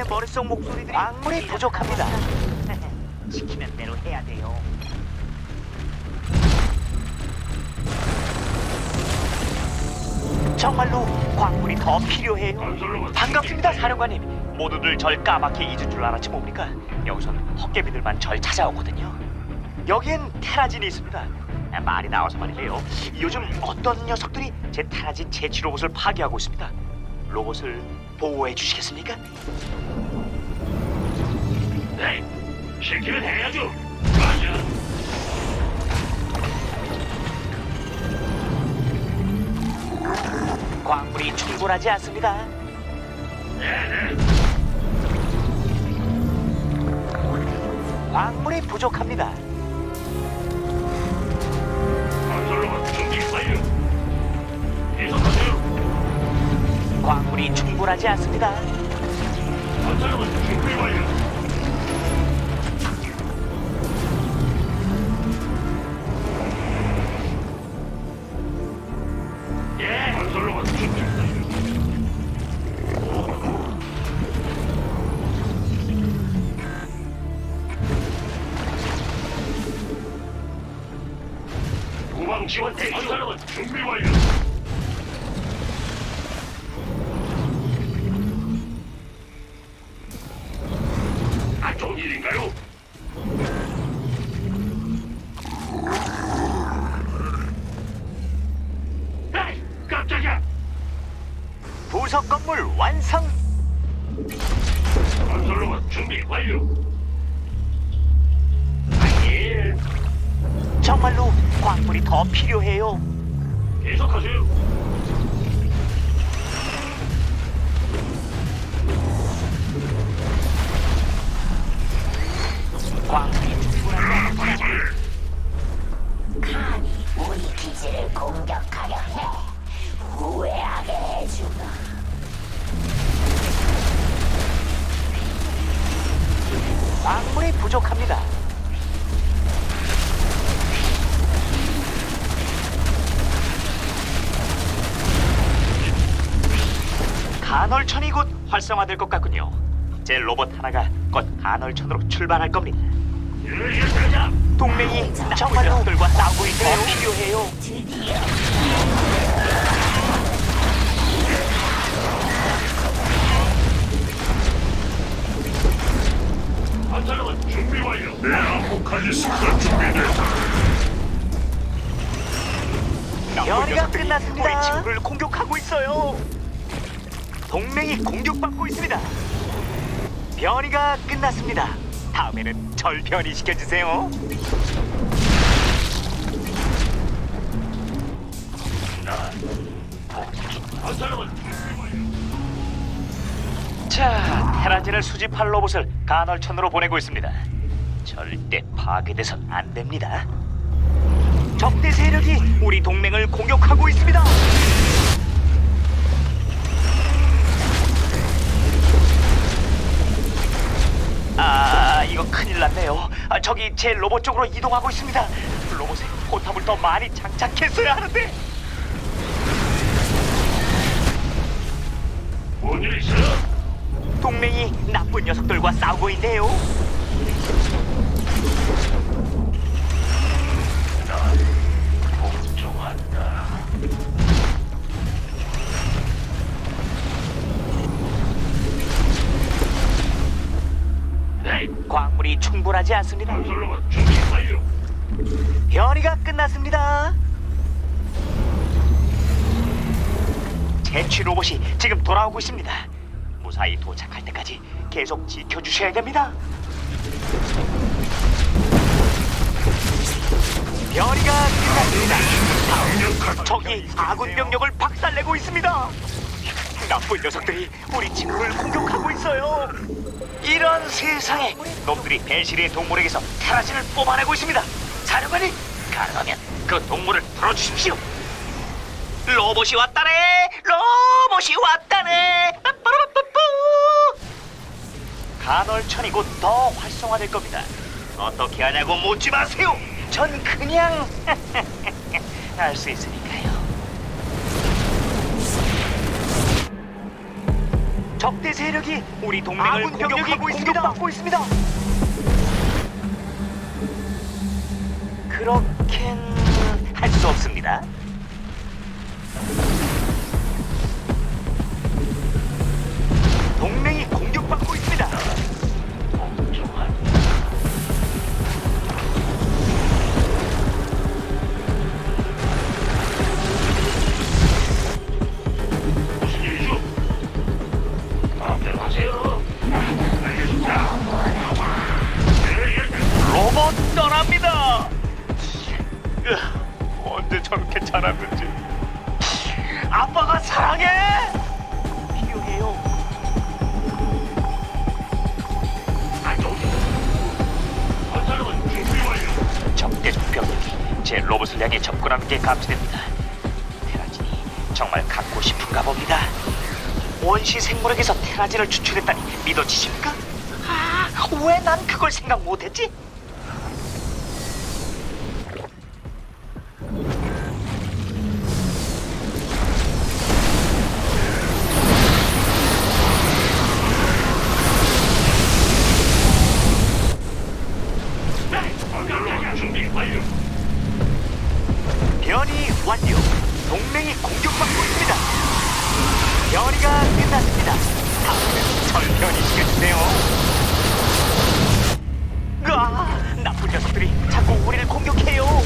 내 머릿속 목소리들이 광물이 부족합니다. 시키는 대로 해야 돼요. 정말로 광물이 더 필요해요. 반갑습니다, 사령관님. 모두들 절 까맣게 잊을 줄 알았지 뭡니까? 여기선 헛개비들만 절 찾아오거든요. 여기엔 테라진이 있습니다. 아, 말이 나와서 말이에요. 요즘 어떤 녀석들이 제 테라진 제치 로봇을 파괴하고 있습니다. 로봇을 보호해 주시겠습니까? 네, 시키면 해야죠. 맞아. 광물이 충분하지 않습니다. 네 네. 광물이 부족합니다. 충분하지 않습니다. 건설로봇 준비 부속 건물 완성. 건설로봇 준비 완료. 아 예, 정말로 광물이 더 필요해요. 계속하세요. 광물이 충분하지 않습니다. 감히 우리 기지를 공격하려 해. 후회하게 광물이 부족합니다. 간헐천이 곧 활성화될 것 같군요. 제 로봇 하나가 곧 간헐천으로 출발할 겁니다. 동맹이 정말로 놈들과 싸우고 있어요. 필요해요. 준비 완료. 내 아포칼리스크가 준비됐다. 연이가 끝났습니다. 우리 친구를 공격하고 있어요. 동맹이 공격받고 있습니다. 변이가 끝났습니다. 다음에는 절 변이 시켜 주세요. 건설로봇 준비 완료. 자, 테라진을 수집할 로봇을 간헐천으로 보내고 있습니다. 절대 파괴돼선 안 됩니다. 적대 세력이 우리 동맹을 공격하고 있습니다. 아, 이거 큰일 났네요. 아, 저기 제 로봇 쪽으로 이동하고 있습니다. 로봇에 포탑을 더 많이 장착했어야 하는데. 뭔일? 동맹이 나쁜 녀석들과 싸우고 있네요. 네, 광물이 충분하지 않습니다. 변이가 끝났습니다. 제취 로봇이 지금 돌아오고 있습니다. 무사히 도착할 때까지 계속 지켜주셔야 됩니다. 강력한 적이 아군 병력을 박살내고 있습니다. 나쁜 녀석들이 우리 친구를 공격하고 있어요. 이런 세상에 놈들이 배실의 동물에게서 테라진을 뽑아내고 있습니다. 사령관님, 가능하면 그 동물을 풀어주십시오. 로봇이 왔다네. 로봇이 왔다네. 빠빠라빠빠뿌. 간헐천이 곧 더 활성화될 겁니다. 어떻게 하냐고 묻지 마세요. 전 그냥 할수 있으니까요. 적대 세력이 우리 동맹을 공격하고 있습니다. 공격받고 있습니다. 그렇게는 할수 없습니다. 사랑해. 필요해요. 적대적 병력이 제 로봇을 향해 접근하는 게 감지됩니다. 테라진이 정말 갖고 싶은가 봅니다. 원시 생물에게서 테라진을 추출했다니 믿어지십니까? 아, 왜 난 그걸 생각 못했지? 완료. 동맹이 공격받고 있습니다. 변이가 끝났습니다. 다음은 절 변이시켜주세요. 으아, 나쁜 녀석들이 자꾸 우리를 공격해요.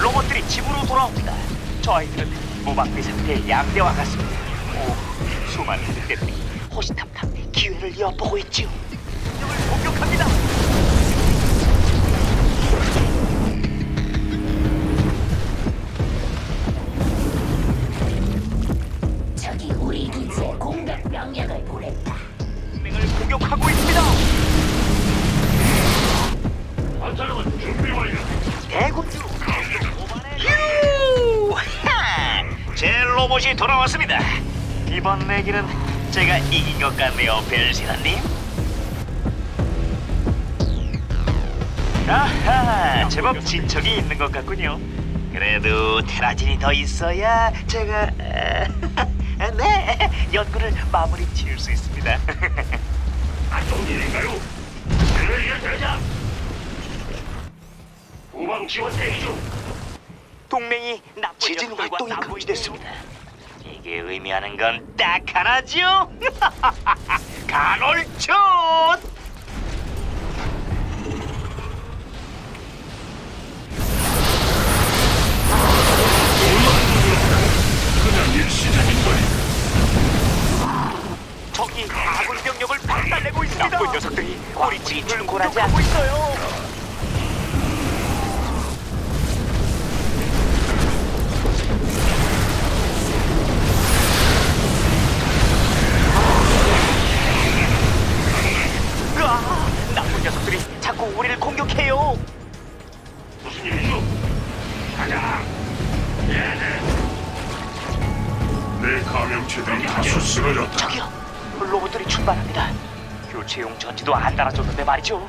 로봇들이 집으로 돌아옵니다. 저 아이들은 무방비 상태의 양대와 같습니다. 오, 수많은 늑대들이 호시탐탐 기회를 엿보고 있지요. 공격합니다. 로봇이 돌아왔습니다. 이번 내기는 제가 이긴 것 같네요, 벨시라님. 아하, 제법 진척이 있는 것 같군요. 그래도 테라진이 더 있어야 제가 아, 네 연구를 마무리 지을 수 있습니다. 안 좋은 일인가요? 예, 예, 대장. 후방 지원 대기 중. 동맹이 지진 활동이 감지됐습니다. 이게 의미하는 건 딱 하나죠. 간헐촌. 그냥 일시적인 거니. 적이 아군 병력을 박살내고 있습니다. 나쁜 녀석들이 우리 집을 공격하고 있어요. 감염체들이 다수 쓰러졌다. 저기요, 로봇들이 출발합니다. 교체용 전지도 안 달아줬는데 말이죠.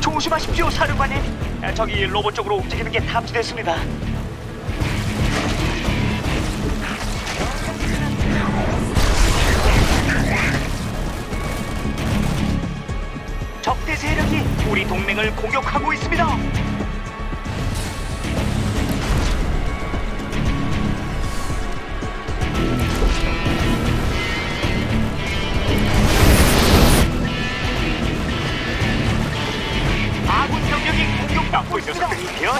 조심하십시오, 사령관님. 아, 저기 로봇 쪽으로 움직이는 게 탐지됐습니다. 우리 동맹을 공격하고 있습니다. 아군 병력이 공격받고 있습니다.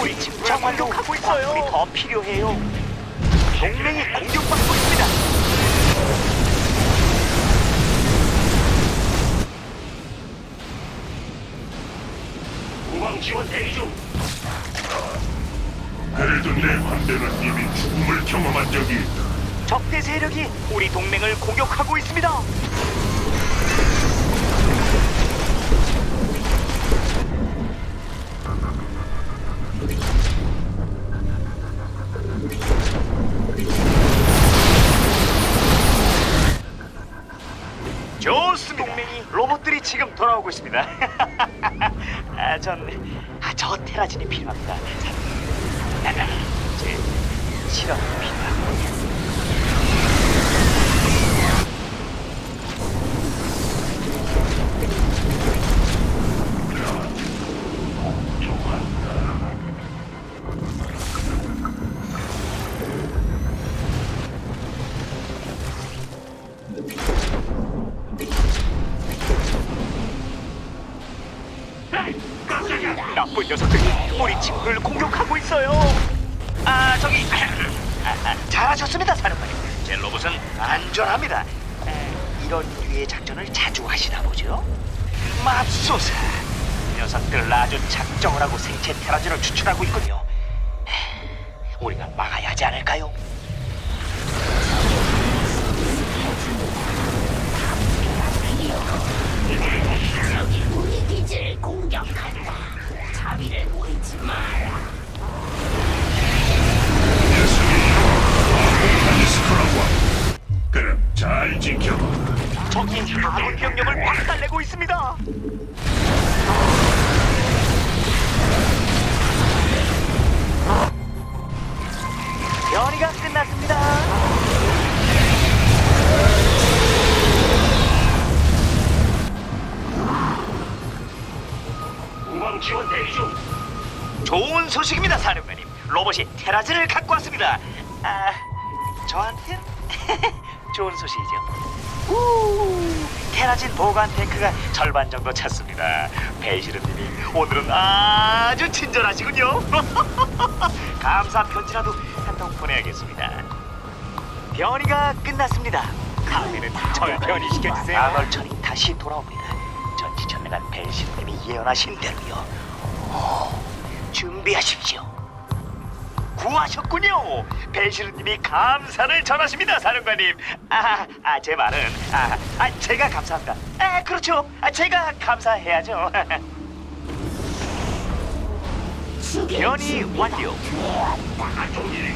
우리 집 정말로 가고 있어요. 우리 더 필요해요. 동맹이 공격받 적이 있다. 적대 세력이 우리 동맹을 공격하고 있습니다. 좋습니다. 동맹이 로봇들이 지금 돌아오고 있습니다. 아, 전, 아, 저 테라진이 필요합니다. 아, 제 필요합니다. 나쁜 녀석들이 우리 친구를 공격하고 있어요. 아 저기 아, 아, 잘하셨습니다 사령관님. 제 로봇은 안전합니다. 에, 이런 류의 작전을 자주 하시나 보죠? 맙소사 녀석들 아주 작정을 하고 생체 테라진을 추출하고 있군요. 에, 우리가 막아야 하지 않을까요? 우리 기지를 공격한다. 자비를 보이지 마라. 아포칼리스크라고 그럼 잘 지켜봐 적이 아군 병력을 박살내고 있습니다. 연이가 끝났습니다. 우방 지원 대기 중 좋은 소식입니다, 사령관님. 로봇이 테라진을 갖고 왔습니다. 아, 저한텐 좋은 소식이죠. 우, 테라진 보관 탱크가 절반 정도 찼습니다. 베이시르님이 오늘은 아주 친절하시군요. 감사 편지라도 한 통 보내야겠습니다. 변이가 끝났습니다. 다음에는 절 변이시켜주세요. 아널천이 다시 돌아옵니다. 전지전능한 벨시르님이 예언하신 대로요. 오, 준비하십시오. 구하셨군요. 벨시르님이 감사를 전하십니다, 사령관님. 아, 아, 제 말은 아, 아, 제가 감사합니다. 아, 그렇죠. 아, 제가 감사해야죠. 변이 완료. 로봇들이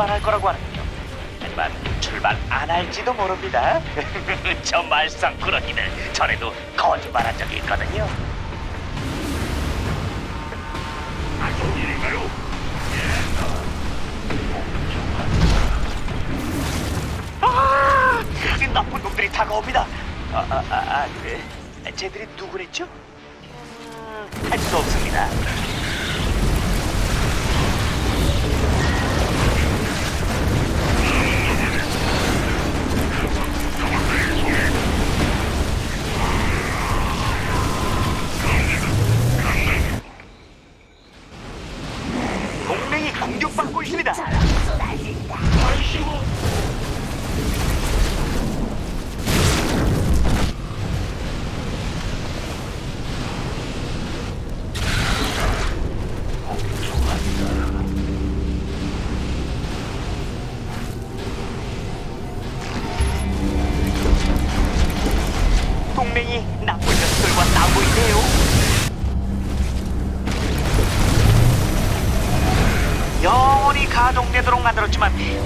출발할 거라고 하는군요. 하지만 출발 안 할지도 모릅니다. 저 말썽꾸러기들 전에도 거짓말한 적이 있거든요. 아, 이 나쁜 놈들이 다가옵니다. 아, 아, 아, 아 그래? 쟤들이 누구랬죠? 음, 할 수 없습니다.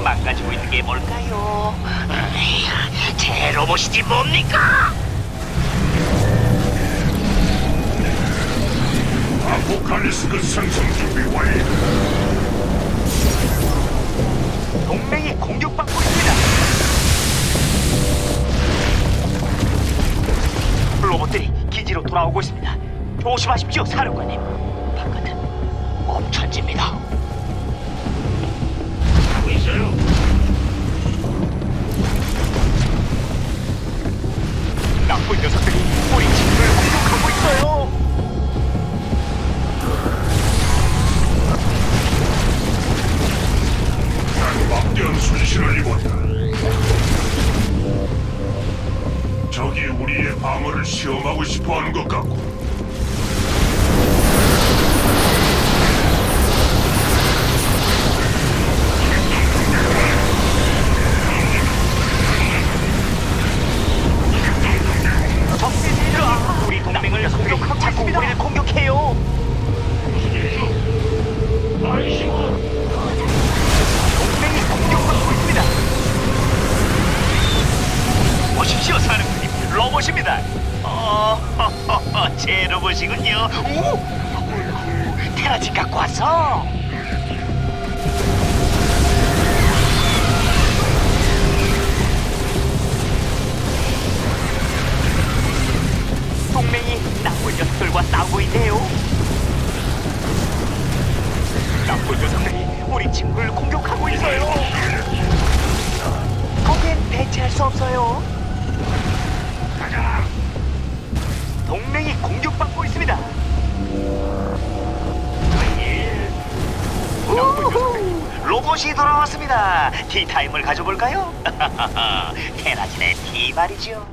망가지고 있는 게 뭘까요? 으이, 제 로봇이지 뭡니까? 아포칼리스크 상승 준비 완료 동맹이 공격받고 있습니다. 로봇들이 기지로 돌아오고 있습니다. 조심하십시오, 사령관님. 바깥은 엄천집니다. 돌아왔습니다. 티타임을 가져볼까요? 테라진의 티 말이죠.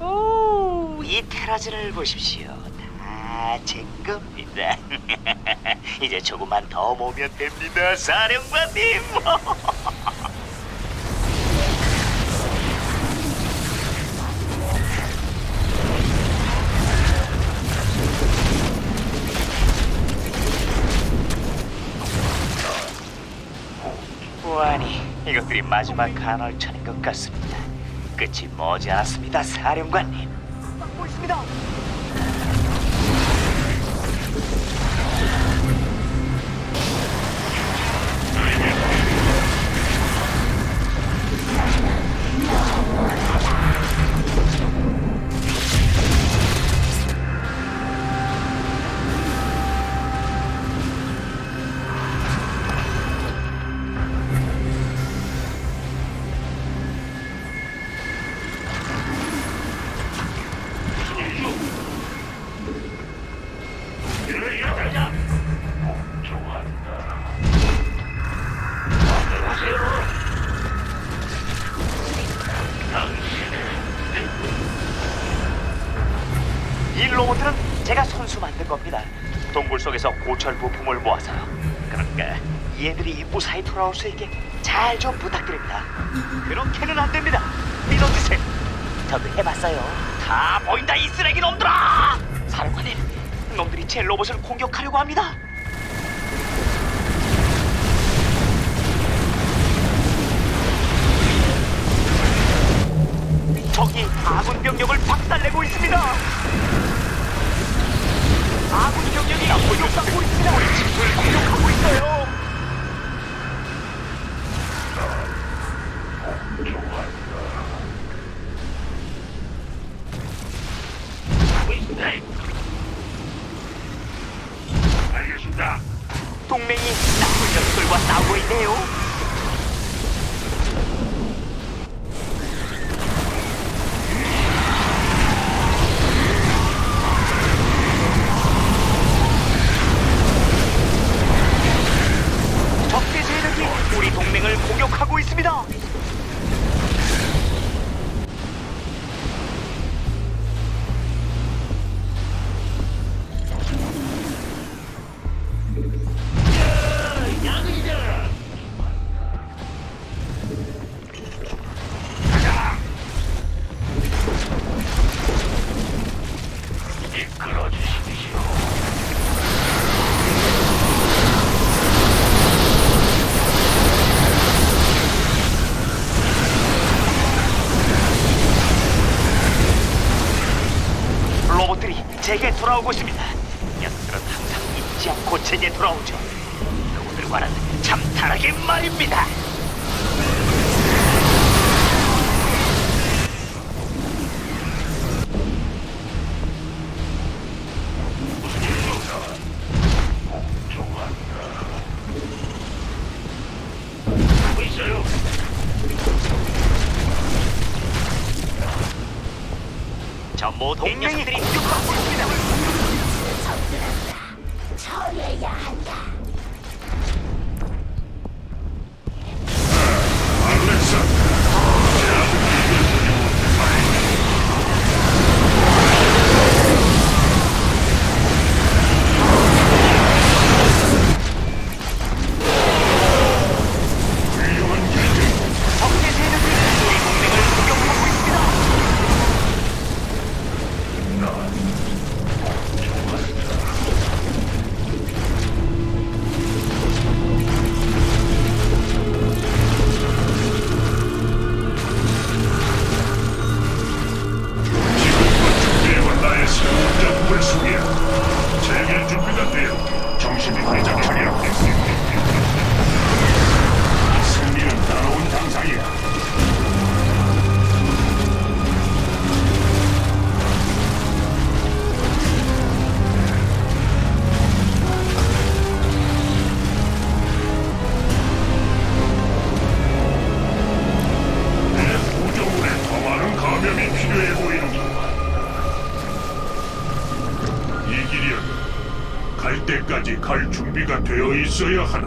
오, 이 테라진을 보십시오. 다 제 겁니다. 이제 조금만 더 모으면 됩니다, 사령관님. 보아니, 이것들이 마지막 간헐천인 것 같습니다. 끝이 머지않았습니다, 사령관님. 받고 있습니다. 고철 부품을 모아서요. 그러니까 얘들이 무사히 돌아올 수 있게 잘 좀 부탁드립니다. 그렇게는 안 됩니다. 믿어주세요. 저도 해봤어요. 다 보인다 이 쓰레기 놈들아! 사령관님, 놈들이 제 로봇을 공격하려고 합니다. 적이 아군 병력을 박살내고 있습니다. 아군 병력이 공격받고 있습니다. 친구를 공격하고 있어요. 돌아오고 있습니다. 녀석들은 항상 잊지 않고 제게 돌아오죠. 누구들과는 참 다르게 말입니다. 동맹이 공격 이 길이야.